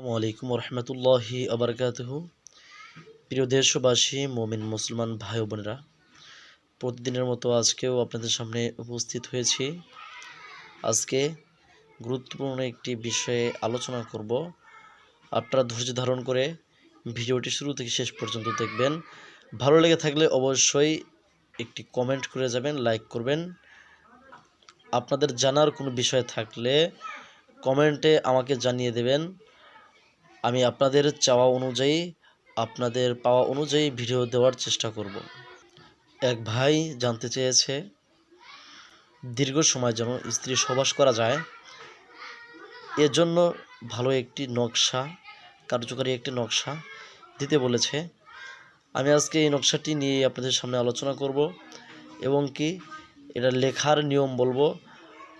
আসসালামু আলাইকুম রহমতুল্লাহি আবরকাতহ। প্রিয় দেশবাসী, মোমিন মুসলমান ভাই বোনেরা, প্রতিদিনের মতো আজকেও আপনাদের সামনে উপস্থিত হয়েছি। আজকে গুরুত্বপূর্ণ একটি বিষয়ে আলোচনা করব। আপনারা ধৈর্য ধারণ করে ভিডিওটি শুরু থেকে শেষ পর্যন্ত দেখবেন। ভালো লেগে থাকলে অবশ্যই একটি কমেন্ট করে যাবেন, লাইক করবেন। আপনাদের জানার কোনো বিষয় থাকলে কমেন্টে আমাকে জানিয়ে দেবেন। আমি আপনাদের চাওয়া অনুযায়ী, আপনাদের পাওয়া অনুযায়ী ভিডিও দেওয়ার চেষ্টা করব। এক ভাই জানতে চেয়েছে, দীর্ঘ সময় যেন স্ত্রী সবাস করা যায় এর জন্য ভালো একটি নকশা, কার্যকরী একটি নকশা দিতে বলেছে। আমি আজকে এই নকশাটি নিয়ে আপনাদের সামনে আলোচনা করব এবং কি এটা লেখার নিয়ম বলব।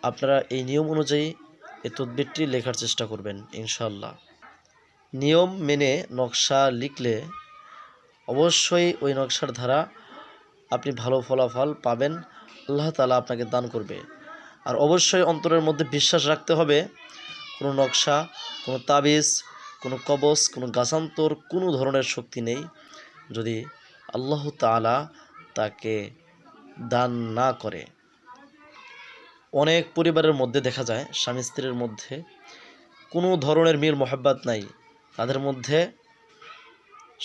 আপনারা এই নিয়ম অনুযায়ী এই তদবিরটি লেখার চেষ্টা করবেন ইনশাল্লাহ নিয়ম মেনে নকশা লিখলে অবশ্যই ওই নকশার ধারা আপনি ভালো ফলাফল পাবেন। আল্লাহ তালা আপনাকে দান করবে। আর অবশ্যই অন্তরের মধ্যে বিশ্বাস রাখতে হবে, কোনো নকশা, কোনো তাবিজ, কোনো কবচ, কোনো গাছান্তর, কোনো ধরনের শক্তি নেই যদি আল্লাহ তালা তাকে দান না করে। অনেক পরিবারের মধ্যে দেখা যায় স্বামী স্ত্রীর মধ্যে কোনো ধরনের মিল মোহাব্বাত নাই। তাদের মধ্যে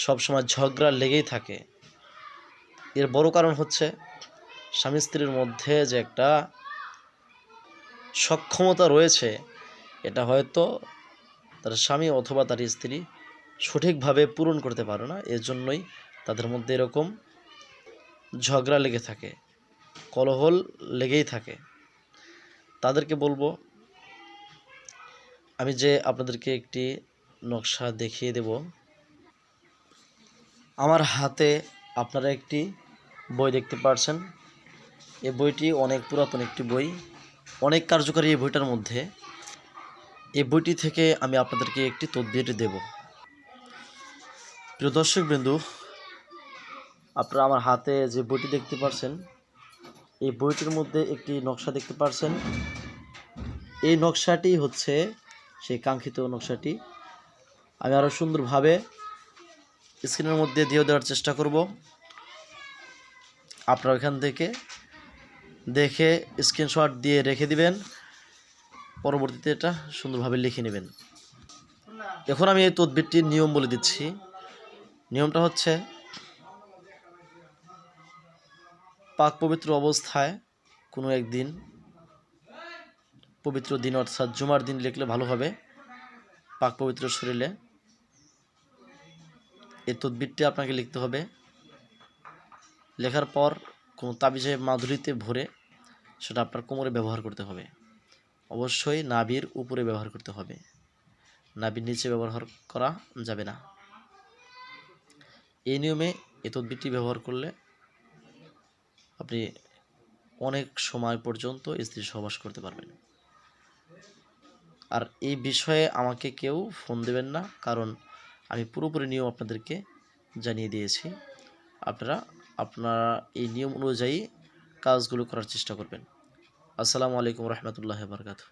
সবসময় ঝগড়া লেগেই থাকে। এর বড় কারণ হচ্ছে স্বামী স্ত্রীর মধ্যে যে একটা সক্ষমতা রয়েছে, এটা হয়তো তার স্বামী অথবা তার স্ত্রী সঠিকভাবে পূরণ করতে পারে না। এর জন্যই তাদের মধ্যে এরকম ঝগড়া লেগে থাকে, কলহল লেগেই থাকে। তাদেরকে বলব, আমি যে আপনাদেরকে একটি নকশা দেখিয়ে দেব। আমার হাতে আপনারা একটি বই দেখতে পাচ্ছেন এই বইটি অনেক পুরাতন একটি বই। অনেক কার্যকারী এই বইটার মধ্যে। এই বইটি থেকে আমি আপনাদেরকে একটি তদবির দেব। প্রিয় দর্শকবৃন্দু, আপনারা আমার হাতে যে বইটি দেখতে পাচ্ছেন এই বইটির মধ্যে একটি নকশা দেখতে পাচ্ছেন এই নকশাটি হচ্ছে সেই কাঙ্ক্ষিত নকশাটি। আমি আরও সুন্দরভাবে স্ক্রিনের মধ্যে দিয়ে দেওয়ার চেষ্টা করব। আপনারা এখান থেকে দেখে স্ক্রিনশট দিয়ে রেখে দিবেন। পরবর্তীতে এটা সুন্দরভাবে লিখে নেবেন। এখন আমি এই তদবিরটির নিয়ম বলে দিচ্ছি। নিয়মটা হচ্ছে পাক পবিত্র অবস্থায় কোনো একদিন, পবিত্র দিন অর্থাৎ জুমার দিন লিখলে ভালো হবে। পাক পবিত্র শরীরে এই তদবিরটি আপনাকে লিখতে হবে। লেখার পর কোনো তাবিজে মাধুরীতে ভরে সেটা আপনার কোমরে ব্যবহার করতে হবে। অবশ্যই নাভির উপরে ব্যবহার করতে হবে। নাভির নিচে ব্যবহার করা যাবে না। এই নিয়মে এই তদবিরটি ব্যবহার করলে আপনি অনেক সময় পর্যন্ত স্ত্রী সহবাস করতে পারবেন। আর এই বিষয়ে আমাকে কেউ ফোন দেবেন না, কারণ আমি পুরোপুরি নিয়ম আপনাদেরকে জানিয়ে দিয়েছি। আপনারা আপনারা এই নিয়ম অনুযায়ী কাজগুলো করার চেষ্টা করবেন। আসসালামু আলাইকুম রহমতুল্লাহ বারকাতু